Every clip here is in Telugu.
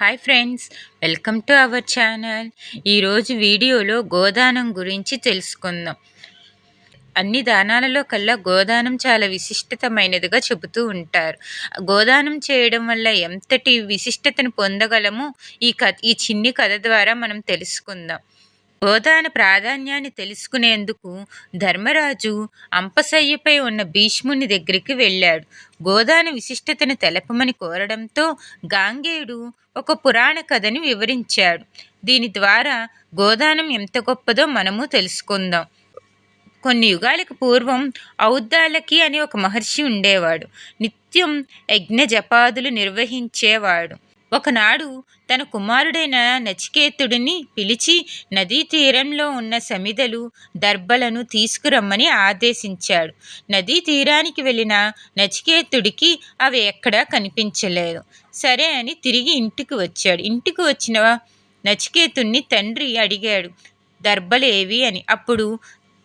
Hi friends welcome to our channel ఈరోజు వీడియోలో గోదానం గురించి తెలుసుకుందాం. అన్ని దానాలలో కల్లా గోదానం చాలా విశిష్టతమైనదిగా చెబుతూ ఉంటారు. గోదానం చేయడం వల్ల ఎంతటి విశిష్టతను పొందగలమో? ఈ కథ ఈ చిన్ని కథ ద్వారా మనం తెలుసుకుందాం. గోదాన ప్రాధాన్యాన్ని తెలుసుకునేందుకు ధర్మరాజు అంపశయ్యపై ఉన్న భీష్ముని దగ్గరికి వెళ్ళాడు. గోదాన విశిష్టతను తెలపమని కోరడంతో గాంగేయుడు ఒక పురాణ కథని వివరించాడు. దీని ద్వారా గోదానం ఎంత గొప్పదో మనము తెలుసుకుందాం. కొన్ని యుగాలకు పూర్వం ఔద్దాలకి అని ఒక మహర్షి ఉండేవాడు. నిత్యం యజ్ఞ జపాదులు నిర్వహించేవాడు. ఒకనాడు తన కుమారుడైన నచికేతుడిని పిలిచి నదీ తీరంలో ఉన్న సమిదలు దర్భలను తీసుకురమ్మని ఆదేశించాడు. నదీ తీరానికి వెళ్ళిన నచికేతుడికి అవి ఎక్కడా కనిపించలేదు. సరే అని తిరిగి ఇంటికి వచ్చాడు. ఇంటికి వచ్చిన నచికేతుడిని తండ్రి అడిగాడు దర్భలేవి అని. అప్పుడు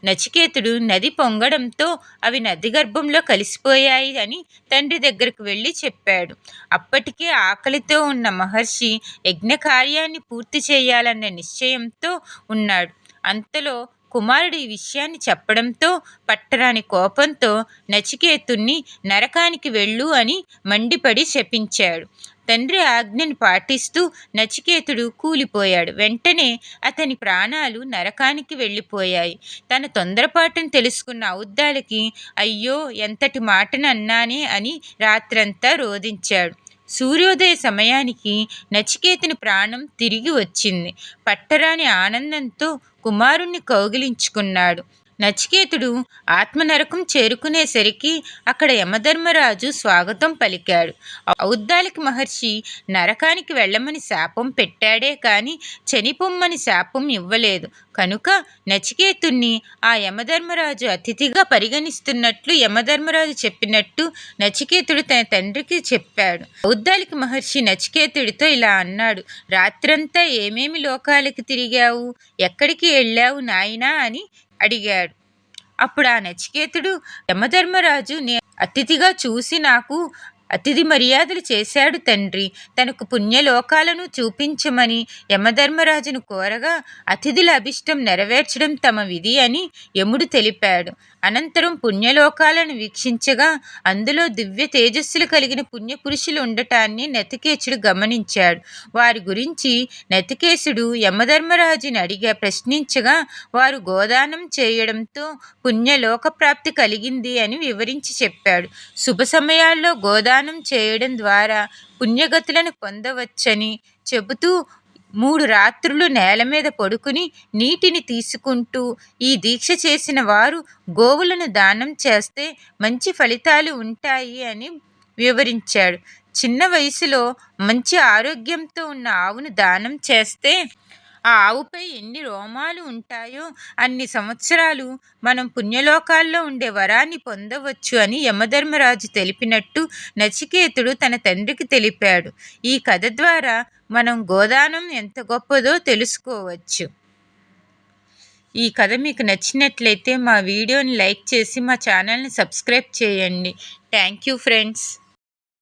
నచికేతుడు నది పొంగడంతో అవి నది గర్భంలో కలిసిపోయాయి అని తండ్రి దగ్గరకు వెళ్ళి చెప్పాడు. అప్పటికే ఆకలితో ఉన్న మహర్షి యజ్ఞ కార్యాన్ని పూర్తి చేయాలన్న నిశ్చయంతో ఉన్నాడు. అంతలో కుమారుడు ఈ విషయాన్ని చెప్పడంతో పట్టరాని కోపంతో నచికేతుణ్ణి నరకానికి వెళ్ళు అని మండిపడి శపించాడు. తండ్రి ఆజ్ఞను పాటిస్తూ నచికేతుడు కూలిపోయాడు. వెంటనే అతని ప్రాణాలు నరకానికి వెళ్ళిపోయాయి. తన తొందరపాటును తెలుసుకున్న ఔద్దాలకి అయ్యో ఎంతటి మాటను అన్నానే అని రాత్రంతా రోధించాడు. సూర్యోదయ సమయానికి నచికేతుని ప్రాణం తిరిగి వచ్చింది. పట్టరాని ఆనందంతో కుమారుణ్ణి కౌగిలించుకున్నాడు. నచికేతుడు ఆత్మనరకం చేరుకునేసరికి అక్కడ యమధర్మరాజు స్వాగతం పలికాడు. ఔద్దాలిక మహర్షి నరకానికి వెళ్ళమని శాపం పెట్టాడే కానీ చనిపొమ్మని శాపం ఇవ్వలేదు. కనుక నచికేతుణ్ణి ఆ యమధర్మరాజు అతిథిగా పరిగణిస్తున్నట్లు యమధర్మరాజు చెప్పినట్టు నచికేతుడు తన తండ్రికి చెప్పాడు. ఔద్దాలిక మహర్షి నచికేతుడితో ఇలా అన్నాడు. రాత్రంతా ఏమేమి లోకాలకి తిరిగావు? ఎక్కడికి వెళ్ళావు నాయనా అని అడిగాడు. అప్పుడు ఆ నచికేతుడు యమధర్మరాజు నే అతిథిగా చూసి నాకు అతిథి మర్యాదలు చేశాడు తండ్రి. తనకు పుణ్యలోకాలను చూపించమని యమధర్మరాజును కోరగా అతిథుల అభిష్టం నెరవేర్చడం తమ విధి అని యముడు తెలిపాడు. అనంతరం పుణ్యలోకాలను వీక్షించగా అందులో దివ్య తేజస్సులు కలిగిన పుణ్యపురుషులు ఉండటాన్ని నతికేశుడు గమనించాడు. వారి గురించి నతికేశుడు యమధర్మరాజుని అడిగా ప్రశ్నించగా వారు గోదానం చేయడంతో పుణ్యలోక ప్రాప్తి కలిగింది అని వివరించి చెప్పాడు. శుభ సమయాల్లో గోదానం చేయడం ద్వారా పుణ్యగతులను పొందవచ్చని చెబుతూ మూడు రాత్రులు నేల మీద పడుకుని నీటిని తీసుకుంటూ ఈ దీక్ష చేసిన వారు గోవులను దానం చేస్తే మంచి ఫలితాలు ఉంటాయి అని వివరించాడు. చిన్న వయసులో మంచి ఆరోగ్యంతో ఉన్న ఆవును దానం చేస్తే ఆ ఆవుపై ఎన్ని రోమాలు ఉంటాయో అన్ని సంవత్సరాలు మనం పుణ్యలోకాల్లో ఉండే వరాన్ని పొందవచ్చు అని యమధర్మరాజు తెలిపినట్టు నచికేతుడు తన తండ్రికి తెలిపాడు. ఈ కథ ద్వారా మనం గోదానం ఎంత గొప్పదో తెలుసుకోవచ్చు. ఈ కథ మీకు నచ్చినట్లయితే మా వీడియోని లైక్ చేసి మా ఛానల్ని సబ్స్క్రైబ్ చేయండి. Thank you friends.